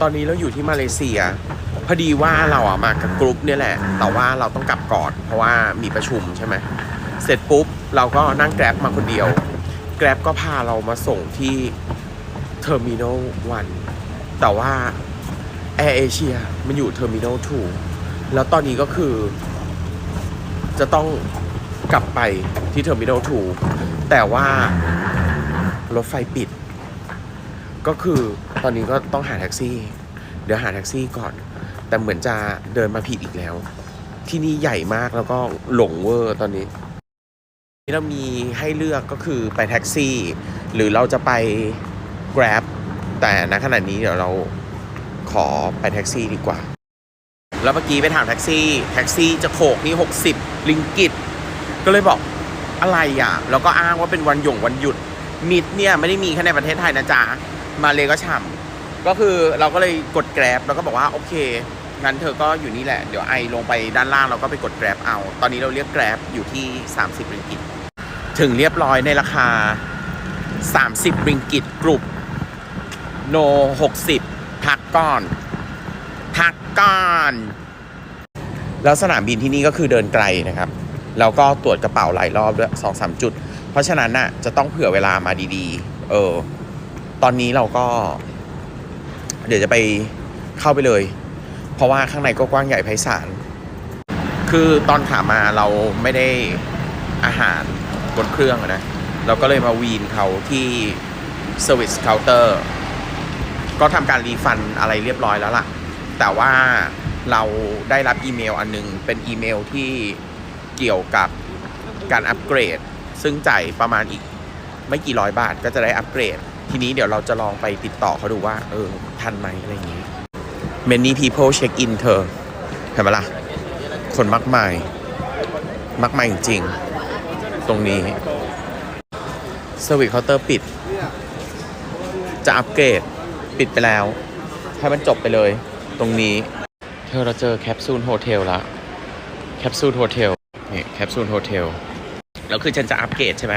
ตอนนี้เราอยู่ที่มาเลเซีย พอดีว่าเราอะมากับกรุ๊ปเนี่ยแหละ แต่ว่าเราต้องกลับก่อนเพราะว่ามีประชุมใช่ไหมเสร็จปุ๊บเราก็นั่งแกร็บมาคนเดียว แกร็บก็พาเรามาส่งที่เทอร์มินอลวันแต่ว่าแอร์เอเชียมันอยู่เทอร์มินอล2แล้วตอนนี้ก็คือ จะต้องกลับไปที่เทอร์มินอล2แต่ว่ารถไฟปิด ก็คือ ตอนนี้ก็ต้องหาแท็กซี่ เดี๋ยวหาแท็กซี่ก่อน แต่เหมือนจะเดินมาผิดอีกแล้ว ที่นี่ใหญ่มากแล้วก็หลงเวอร์ตอนนี้ที่เรามีให้เลือกก็คือไปแท็กซี่ หรือเราจะไป Grab แต่ณขณะนี้เดี๋ยวเราขอไปแท็กซี่ดีกว่า แล้วเมื่อกี้ไปถามแท็กซี่ แท็กซี่จะโขกนี่ 60 ลิงกิต ก็เลยบอกอะไรอะ แล้วก็อ้างว่าเป็นวันหย่งวันหยุด มิดเนี่ย ไม่ได้มีแค่ในประเทศไทยนะจ๊ะ มาเลยก็ฉ่ำก็คือเราก็เลยกดแกร็บแล้วก็บอกว่าโอเคงั้นเธอก็อยู่นี่แหละ เดี๋ยวไอลงไปด้านล่างเราก็ไปกดแกร็บเอา ตอนนี้เราเรียกแกร็บอยู่ที่ 30ริงกิตถึงเรียบร้อยในราคา 30ริงกิตกลุ่มโน60พักก่อนพักก่อนแล้วสนามบินที่นี่ก็คือเดินไกลนะครับ แล้วก็ตรวจกระเป๋าหลายรอบด้วยสองสามจุด เพราะฉะนั้นน่ะจะต้องเผื่อเวลามาดีๆ เออ ตอนนี้เราก็ เดี๋ยวจะไปเข้าไปเลย เพราะว่าข้างในก็กว้างใหญ่ไพศาลคือตอนขามาเราไม่ได้อาหารบนเครื่องนะ เราก็เลยมาวีนเขาที่ Service Counter ก็ทำการรีฟันอะไรเรียบร้อยแล้วล่ะ แต่ว่าเราได้รับอีเมลอันนึง เป็นอีเมลที่เกี่ยวกับการอัปเกรด ซึ่งจ่ายประมาณอีกไม่กี่ร้อยบาทก็จะได้อัปเกรด ทีนี้เดี๋ยวเราจะลองไปติดต่อเขาดูว่า เออ ทันไหมอะไรอย่างนี้ many people check in เธอเห็นไหมล่ะ คนมากมาย มากมายจริงๆตรงนี้ Service Counter ปิด จะอัปเกรดปิดไปแล้ว ให้มันจบไปเลย ตรงนี้ เธอเราเจอแคปซูลโฮเทลละแคปซูลโฮเทลนี่แคปซูลโฮเทลแล้วคือฉันจะอัปเกรดใช่ไหม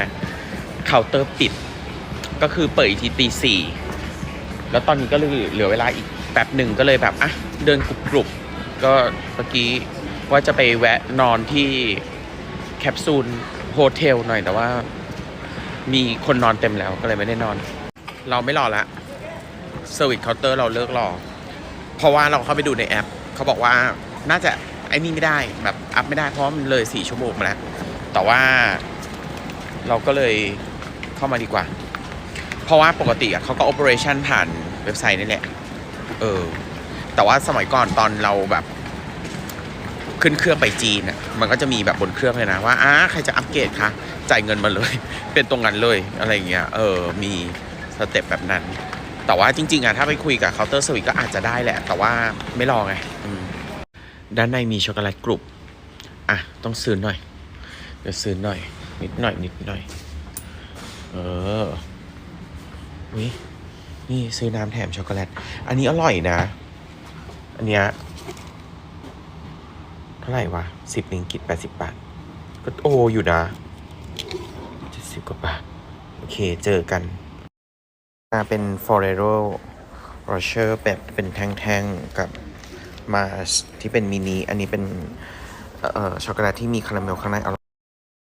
เคาน์เตอร์ปิด ก็คือเปิดอีกทีตีสี่แล้วตอนนี้ก็เหลือเหลือเวลาอีกแป๊บหนึ่งก็เลยแบบอะเดินกรุบกรุบๆก็เมื่อกี้ว่าจะไปแวะนอนที่แคปซูลโฮเทลหน่อยแต่ว่า มีคนนอนเต็มแล้วก็เลยไม่ได้นอน เราไม่รอละเซอร์วิสเคาน์เตอร์เราเลิกรอ เพราะว่าเราเข้าไปดูในแอป เขาบอกว่าน่าจะไอ้นี่ไม่ได้แบบอัพไม่ได้เพราะมันเลยสี่ชั่วโมงมาแล้ว แต่ว่าเราก็เลยเข้ามาดีกว่า เพราะว่าปกติอะเขาก็ operation ผ่านเว็บไซต์นี่แหละ เออ แต่ว่าสมัยก่อนตอนเราแบบขึ้นเครื่องไปจีนอะมันก็จะมีแบบบนเครื่องเลยนะว่าอ้าใครจะอัปเกรดคะ จ่ายเงินมาเลย เป็นตรงนั้นเลยอะไรเงี้ย เออ มีสเต็ปแบบนั้น แต่ว่าจริง ๆอะถ้าไปคุยกับเคาน์เตอร์สวิตก็อาจจะได้แหละ แต่ว่าไม่รอไงอด้านในมีช็อกโกแลตกรุบ อะ ต้องซื้อหน่อย เดี๋ยวซื้อหน่อย นิดหน่อย นิดหน่อย เออ วินี่ซื้อน้ำแถมช็อกโกแลต อันนี้อร่อยนะ อันเนี้ยเท่าไหร่วะสิบลิงกิตแปดสิบบาท ก็โออยู่นะเจ็ดสิบกว่าบาท โอเคเจอกันมาเป็น Forero Rocher แบบเป็นแท่งๆ กับมาที่เป็นมินิ อันนี้เป็นช็อกโกแลตที่มีคาราเมลข้างในอร่อย